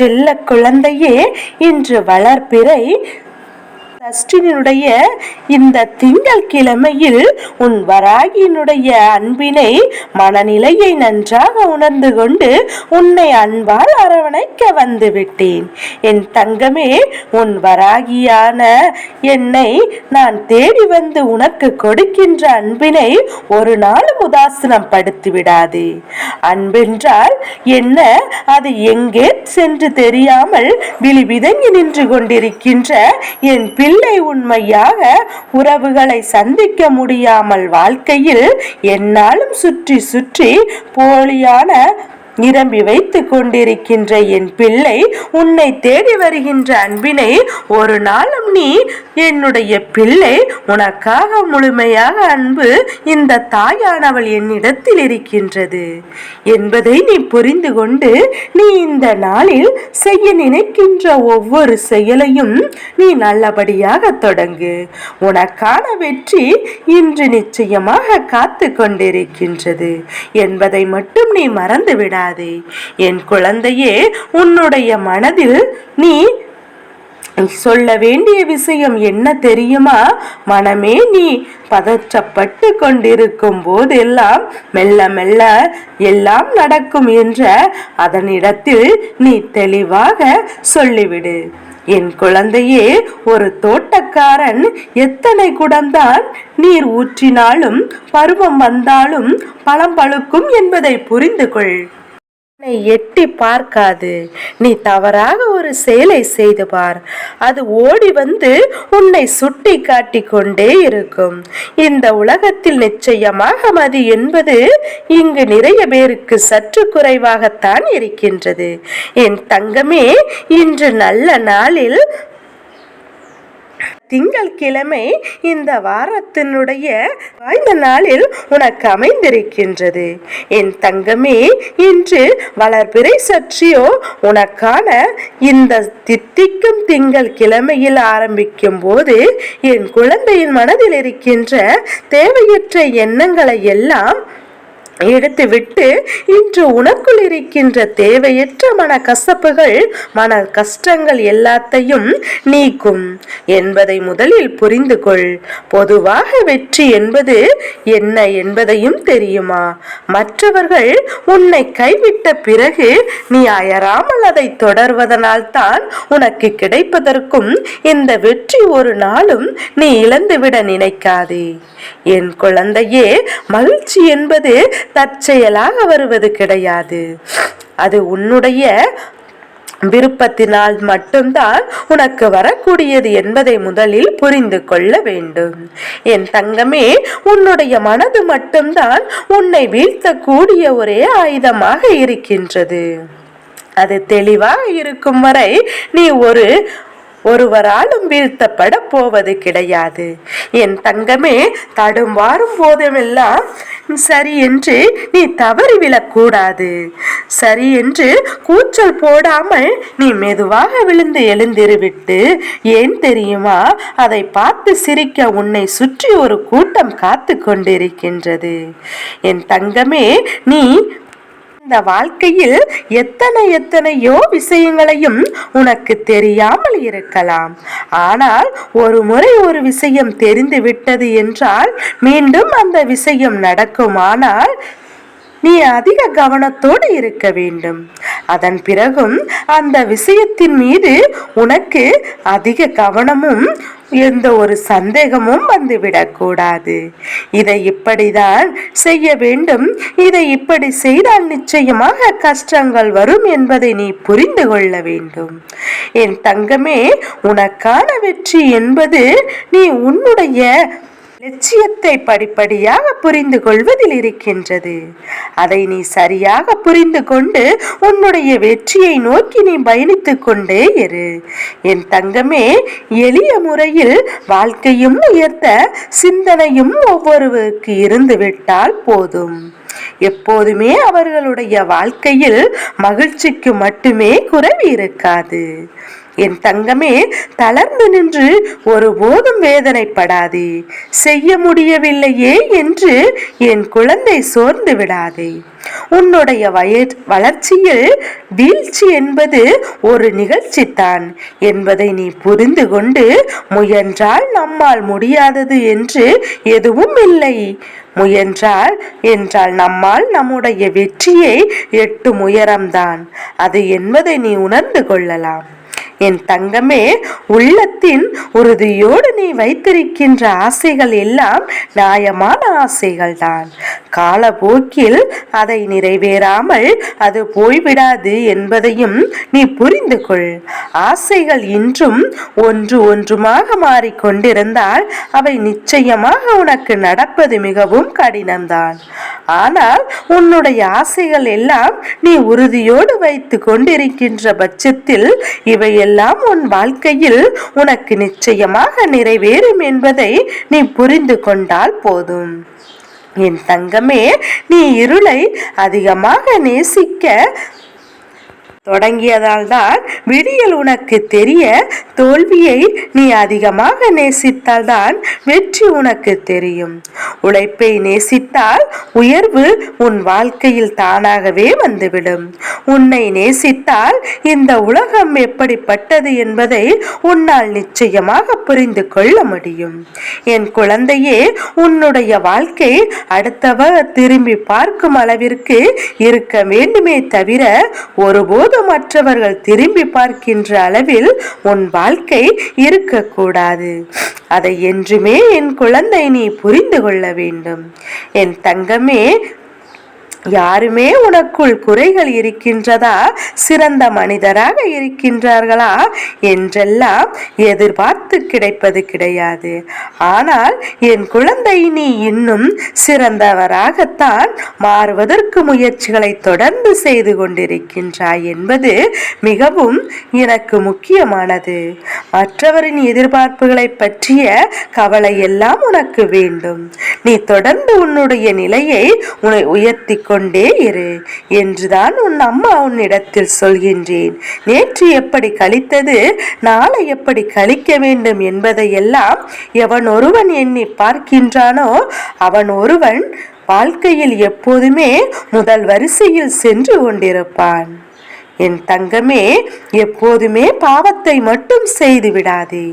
செல்ல குழந்தையே இன்று வளர்பிறை சஷ்டினுடைய இந்த திங்கள் கிழமையில் உன் வராகியினுடைய அன்பினை மனநிலையை நன்றாக உணர்ந்து கொண்டு உன்னை அன்பால் அரவணைக்க வந்து விட்டேன் என் தங்கமே உன் வராகியான என்னை நான் தேடி வந்து உனக்கு கொடுக்கின்ற அன்பினை ஒரு நாளும் உதாசனம் படுத்தி விடாது. அன்பென்றால் என்ன? அது எங்கே சென்று தெரியாமல் விழிவிதங்கி நின்று கொண்டிருக்கின்ற என் பிள்ளை உண்மையாக உறவுகளை சந்திக்க முடியாமல் வாழ்க்கையில் என்னாலும் சுற்றி சுற்றி போலியான நிரம்பி வைத்துக் கொண்டிருக்கின்ற என் பிள்ளை உன்னை தேடி வருகின்ற அன்பினை ஒரு நாளும் நீ என்னுடைய பிள்ளை உனக்காக முழுமையாக அன்பு இந்த தாயானவள் என்னிடத்தில் இருக்கின்றது. என்பதை நீ புரிந்து கொண்டு நீ இந்த நாளில் செய்ய நினைக்கின்ற ஒவ்வொரு செயலையும் நீ நல்லபடியாக தொடங்கு. உனக்கான வெற்றி இன்று நிச்சயமாக காத்து கொண்டிருக்கின்றது. என்பதை மட்டும் நீ மறந்து விடாது என் குழந்தையே உன்னுடைய மனதில் நீ சொல்ல வேண்டிய விஷயம் என்ன தெரியுமா? மனமே நீ பதற்றப்பட்டு கொண்டிருக்கும் போதெல்லாம் மெல்ல மெல்ல எல்லாம் நடக்கும் என்ற அதனிடத்தில் நீ தெளிவாக சொல்லிவிடு. என் குழந்தையே ஒரு தோட்டக்காரன் எத்தனை குடம்தான் நீர் ஊற்றினாலும் பருவம் வந்தாலும் பழம் பழுக்கும் என்பதை புரிந்து கொள் உன்னை எட்டி பார்க்காது. நீ தவறாக ஒரு செயலை செய்து பார். அது ஓடி வந்து உன்னை சுட்டி காட்டிக் கொண்டே இருக்கும். இந்த உலகத்தில் நிச்சயமாக மதி என்பது இங்கு நிறைய பேருக்கு சற்று குறைவாகத்தான் இருக்கின்றது. என் தங்கமே இன்று நல்ல நாளில் திங்கள் கிழமை இந்த வாரத்தினுடைய வாய்ந்த நாளில் உனக்கு அமைந்திருக்கின்றது. என் தங்கமே இன்று வளர்பிறை சற்றியோ உனக்கான இந்த தித்திக்கும் திங்கள் கிழமையில் ஆரம்பிக்கும் போது என் குழந்தையின் மனதில் இருக்கின்ற தேவையற்ற எண்ணங்களை எல்லாம் எடுத்துவிட்டு இன்று உனக்குள் இருக்கின்ற தேவையற்ற மன கசப்புகள் மன கஷ்டங்கள் எல்லாத்தையும் நீக்கும் என்பதை முதலில் புரிந்து கொள் பொதுவாக வெற்றி என்பது என்ன என்பதையும் தெரியுமா? மற்றவர்கள் உன்னை கைவிட்ட பிறகு நீ அயராமல் அதை தொடர்வதனால் தான் உனக்கு கிடைப்பதற்கும் இந்த வெற்றி ஒரு நாளும் நீ இழந்துவிட நினைக்காதே. என் குழந்தையே மகிழ்ச்சி என்பது தற்செயலாக வருவது கிடையாது. அது உன்னுடைய விருப்பத்தினால் மட்டும்தான் உனக்கு வரக்கூடியது என்பதை முதலில் புரிந்து கொள்ள வேண்டும். என் தங்கமே உன்னுடைய மனது மட்டும்தான் உன்னை வீழ்த்தக்கூடிய ஒரே ஆயுதமாக இருக்கின்றது. அது தெளிவாக இருக்கும் வரை நீ ஒரு ஒருவராலும் வீழ்த்தப்பட போவது கிடையாது. என் தங்கமே தடுமாறும் போதுமெல்லாம் சரி என்று நீ தவறி விழக்கூடாது. சரி என்று கூச்சல் போடாமல் நீ மெதுவாக விழுந்து எழுந்திருவிட்டு ஏன் தெரியுமா? அதை பார்த்து சிரிக்க உன்னை சுற்றி ஒரு கூட்டம் காத்து கொண்டிருக்கின்றது. என் தங்கமே நீ இந்த வாழ்க்கையில் எத்தனை எத்தனையோ விஷயங்களையும் உனக்கு தெரியாமல் இருக்கலாம். ஆனால் ஒரு முறை ஒரு விஷயம் தெரிந்து விட்டது என்றால் மீண்டும் அந்த விஷயம் நடக்குமானால் நீ அதிக கவனத்தோடு இருக்க வேண்டும். அதன் பிறகும் அந்த விஷயத்தின் மீது உனக்கு அதிக கவனமும் எந்த ஒரு சந்தேகமும் வந்துவிடக்கூடாது இதை இப்படிதான் செய்ய வேண்டும். இதை இப்படி செய்தால் நிச்சயமாக கஷ்டங்கள் வரும் என்பதை நீ புரிந்து கொள்ள வேண்டும். என் தங்கமே உனக்கான வெற்றி என்பது நீ உன்னுடைய லட்சியத்தை படிப்படியாக புரிந்து கொள்வதில் இருக்கின்றது. அதை நீ சரியாக புரிந்து கொண்டு உன்னுடைய வெற்றியை நோக்கி நீ பயணித்துக் கொண்டே இரு. என் தங்கமே எளிய முறையில் வாழ்க்கையும் உயர்த்த சிந்தனையும் ஒவ்வொருவருக்கு இருந்து விட்டால் போதும். எப்போதுமே அவர்களுடைய வாழ்க்கையில் மகிழ்ச்சிக்கு மட்டுமே குறைவு இருக்காது. என் தங்கமே தளர்ந்து நின்று ஒருபோதும் வேதனைப்படாதே. செய்ய முடியவில்லையே என்று என் குழந்தை சோர்ந்து விடாதே. உன்னுடைய வய வளர்ச்சியில் வீழ்ச்சி என்பது ஒரு நிகழ்ச்சித்தான் என்பதை நீ புரிந்து கொண்டு முயன்றால் நம்மால் முடியாதது என்று எதுவும் இல்லை. முயன்றால் என்றால் நம்மால் நம்முடைய வெற்றியை எட்டும் உயரம்தான். அது என்பதை நீ உணர்ந்து கொள்ளலாம். என் தங்கமே உள்ளத்தின் உறுதியோடு நீ வைத்திருக்கின்ற ஆசைகள் எல்லாம் நியாயமான ஆசைகள் தான் காலப்போக்கில் அதை நிறைவேறாமல் அது போய்விடாது என்பதையும் நீ புரிந்து கொள் ஆசைகள் இன்றும் ஒன்று ஒன்றுமாக மாறிக்கொண்டிருந்தால் அவை நிச்சயமாக உனக்கு நடப்பது மிகவும் கடினம்தான். ஆனால் உன்னுடைய ஆசைகள் எல்லாம் நீ உறுதியோடு வைத்து கொண்டிருக்கின்ற பட்சத்தில் இவையெல்லாம் உன் வாழ்க்கையில் உனக்கு நிச்சயமாக நிறைவேறும் என்பதை நீ புரிந்து கொண்டால் போதும். என் தங்கமே நீ இருளை அதிகமாக நேசிக்க தொடங்கியதால் தான் விடியல் உனக்கு தெரிய தோல்வியை நீ அதிகமாக நேசித்தால் தான் வெற்றி உனக்கு தெரியும். உழைப்பை நேசித்தால் உயர்வு உன் வாழ்க்கையில் தானாகவே வந்துவிடும். உன்னை நேசித்தால் இந்த உலகம் எப்படிப்பட்டது என்பதை உன்னால் நிச்சயமாக புரிந்து கொள்ள முடியும். என் குழந்தையே உன்னுடைய வாழ்க்கை அடுத்தவர் திரும்பி பார்க்கும் அளவிற்கு இருக்க வேண்டுமே தவிர ஒருபோது மற்றவர்கள் திரும்பி பார்க்கின்ற அளவில் உன் வாழ்க்கை இருக்கக்கூடாது. அதை என்றுமே என் குழந்தை நீ புரிந்து கொள்ள வேண்டும். என் தங்கமே யாருமே உனக்குள் குறைகள் இருக்கின்றதா? சிறந்த மனிதராக இருக்கின்றார்களா? என்றெல்லாம் எதிர்பார்த்து கிடைப்பது கிடையாது. ஆனால் என் குழந்தை நீ இன்னும் சிறந்தவராகத்தான் மாறுவதற்கு முயற்சிகளை தொடர்ந்து செய்து கொண்டிருக்கின்றாய் என்பது மிகவும் எனக்கு முக்கியமானது. மற்றவரின் எதிர்பார்ப்புகளை பற்றிய கவலை எல்லாம் உனக்கு வேண்டும். நீ தொடர்ந்து உன்னுடைய நிலையை உன்னை உயர்த்தி கொண்டே இரு என்றுதான் உன் அம்மா உன்னிடத்தில் சொல்கின்றேன். நேற்று எப்படி கழித்தது நாளை எப்படி கழிக்க வேண்டும் என்பதையெல்லாம் எவன் ஒருவன் எண்ணி பார்க்கின்றானோ அவன் ஒருவன் வாழ்க்கையில் எப்போதுமே முதல் வரிசையில் சென்று கொண்டிருப்பான். என் தங்கமே எப்போதுமே பாவத்தை மட்டும் செய்து விடாதே.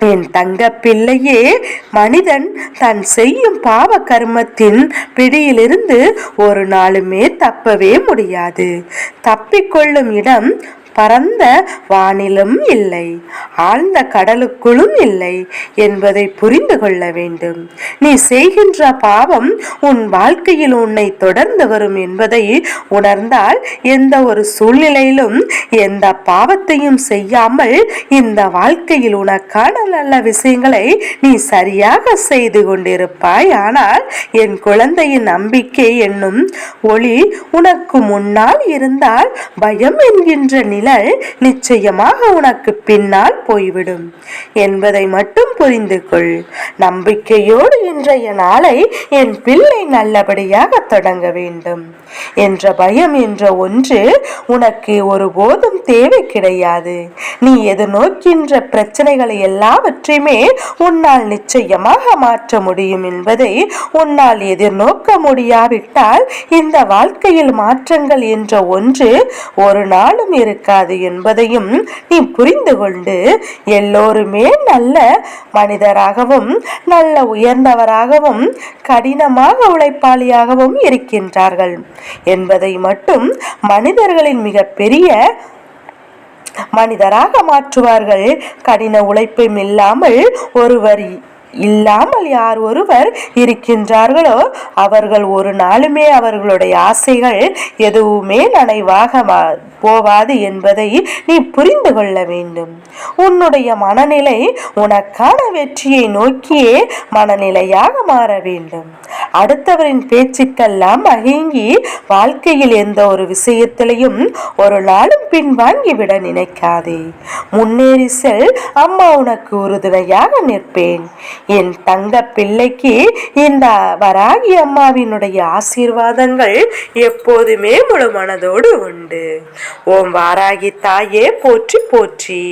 என் தங்க பிள்ளையே மனிதன் தன் செய்யும் பாவ கர்மத்தின் பிடியிலிருந்து ஒரு நாளுமே தப்பவே முடியாது. தப்பிக்கொள்ளும் இடம் பரந்த வானிலும் இல்லை ஆழ்ந்த கடலுக்குள்ளும் இல்லை என்பதை புரிந்து கொள்ள வேண்டும். நீ செய்கின்ற பாவம் உன் வாழ்க்கையில் உன்னை தொடர்ந்து வரும் என்பதை உணர்ந்தால் எந்த ஒரு சூழ்நிலையிலும் எந்த பாவத்தையும் செய்யாமல் இந்த வாழ்க்கையில் உனக்கான நல்ல விஷயங்களை நீ சரியாக செய்து கொண்டிருப்பாய். ஆனால் என் குழந்தையின் நம்பிக்கை என்னும் ஒளி உனக்கு முன்னால் இருந்தால் பயம் என்கின்ற நிலை மின்னல் நிச்சயமாக உனக்கு பின்னால் போய்விடும் என்பதை மட்டும் புரிந்து கொள் நம்பிக்கையோடு இன்றைய நாளை என் பிள்ளை நல்லபடியாக தொடங்க வேண்டும். என்ற பயம் என்ற ஒன்று உனக்கு ஒருபோதும் தேவை கிடையாது. நீ எதிர்நோக்கின்ற பிரச்சனைகளை எல்லாவற்றையுமே உன்னால் நிச்சயமாக மாற்ற முடியும் என்பதை உன்னால் எதிர்நோக்க முடியாவிட்டால் இந்த வாழ்க்கையில் மாற்றங்கள் என்ற ஒன்று ஒரு நாளும் இருக்காது என்பதையும் நீ புரிந்து கொண்டு எல்லோருமே நல்ல மனிதராகவும் நல்ல உயர்ந்தவர் உயர்ந்தவராகவும் கடினமாக உழைப்பாளியாகவும் இருக்கின்றார்கள். என்பதை மட்டும் மனிதர்களின் மிகப்பெரிய மனிதராக மாற்றுவார்கள். கடின உழைப்பும் இல்லாமல் ஒருவர் இல்லாமல் யார் ஒருவர் இருக்கின்றார்களோ அவர்கள் ஒரு நாளுமே அவர்களுடைய ஆசைகள் எதுவுமே நனைவாக போவாது என்பதை நீ புரிந்து கொள்ள வேண்டும். உன்னுடைய மனநிலை உனக்கான வெற்றியை நோக்கியே மனநிலையாக மாற வேண்டும். அடுத்தவரின் பேச்சுக்கெல்லாம் மயங்கி வாழ்க்கையில் எந்த ஒரு விஷயத்திலையும் ஒரு நாளும் பின் வாங்கிவிட நினைக்காதே. முன்னேறி செல் அம்மா உனக்கு உறுதுணையாக நிற்பேன். என் தங்க பிள்ளைக்கு இந்த வராகி அம்மாவினுடைய ஆசீர்வாதங்கள் எப்போதுமே முழு மனதோடு உண்டு. ஓம் வாராகி தாயே போற்றி போற்றி.